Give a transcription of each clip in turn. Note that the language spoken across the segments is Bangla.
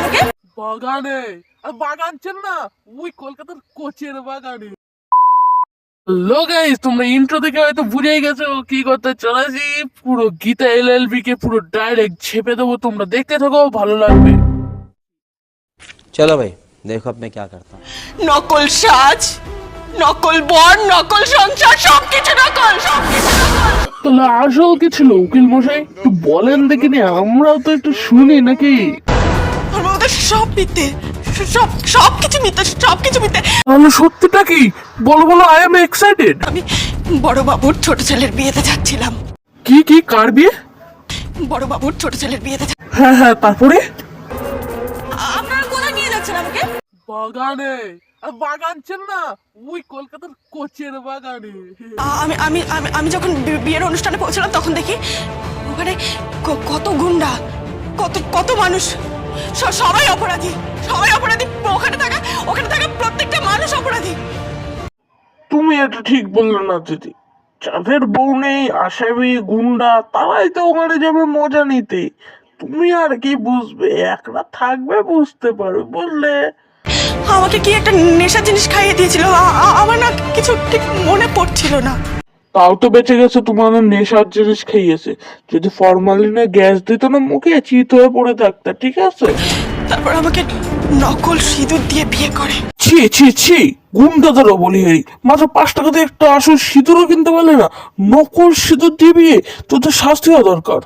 আমাকে? বাগানে। বাগান চেন না ওই কলকাতার কোচের বাগানে। হ্যালো গাইস তোমরা ইন্ট্রো দেখে হয়তো বুঝেই গেছো কি করতে চলেছি। পুরো গীতা কে পুরো ডাইরেক্ট ছেপে দেবো তোমরা দেখতে থাকো ভালো লাগবে। চলো ভাই দেখো আপনি কি করতে নকল সাজ নকল বর নকল সংসার সবকিছু নকল সবকিছু নকল। তাহলে আসল কি ছিল উকিল মশাই? একটু বলেন দেখিনি আমরাও তো একটু শুনি নাকি? ওদের সব মিথ্যে। সব সব কিছু মিথ্যে সব কিছু মিথ্যে। তাহলে সত্যিটা কি? বলো বলো আই এম এক্সাইটেড আমি বড় বাবুর ছোট ছেলের বিয়েতে যাচ্ছিলাম। কি কি কার বিয়ে? বড় বাবুর ছোট ছেলের বিয়েতে যা- হ্যাঁ হ্যাঁ তারপরে? আপনারা কোথায় নিয়ে যাচ্ছেন আমাকে? বাগানে। আর বাগান চেন না ওই কলকাতার কোচের বাগানে। আমি আমি আমি আমি যখন বি- বিয়ের অনুষ্ঠানে পৌঁছলাম তখন দেখি ওখানে ক- কত গুন্ডা কত কত মানুষ। সবাই অপরাধী। সবাই অপরাধী। ওখানে থাকা ওখানে থাকা প্রত্যেকটা মানুষ অপরাধী। তুমি এটা ঠিক বললে না দিদি। যাদের বউ নেই আসামি গুন্ডা তারাই তো ওখানে যাবে মজা নিতে। তুমি আর কি বুঝবে? একলা থাকবে বুঝতে পারবে বললে। আমাকে কি একটা নেশা জিনিস খাইয়ে দিয়েছিল? আমার না কিছু ঠিক মনে পড়ছিল না। তাও তো বেঁচে গেছে তোমাদের নেশার জিনিস খেয়েছে। যদি ফরমালিনে গ্যাস দিত না মুখে চিত হয়ে পড়ে থাকতে ঠিক আছে? তারপর আমাকে নকল সিঁদুর দিয়ে বিয়ে করে। ছি ছি ছি গুন্ডাদেরও বলি হেরি মাত্র পাঁচ টাকা দিয়ে একটা আসল সিঁদুরও কিনতে পারলে না। নকল সিঁদুর দিয়ে বিয়ে তোদের শাস্তি হওয়া দরকার।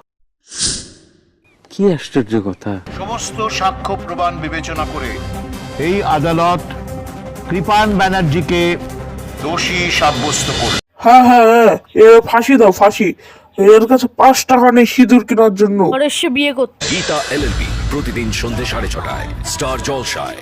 কি আশ্চর্য কথা। সমস্ত সাক্ষ্য প্রমাণ বিবেচনা করে এই আদালত কৃপান ব্যানার্জিকে দোষী সাব্যস্ত করে হ্যাঁ হ্যাঁ হ্যাঁ এ ফাঁসি দাও ফাঁসি। এর কাছে পাঁচ টাকা নেই সিঁদুর কেনার জন্য। বিয়ে করতে। গীতা এলএলবি প্রতিদিন সন্ধে সাড়ে ছটায় স্টার জলসায়।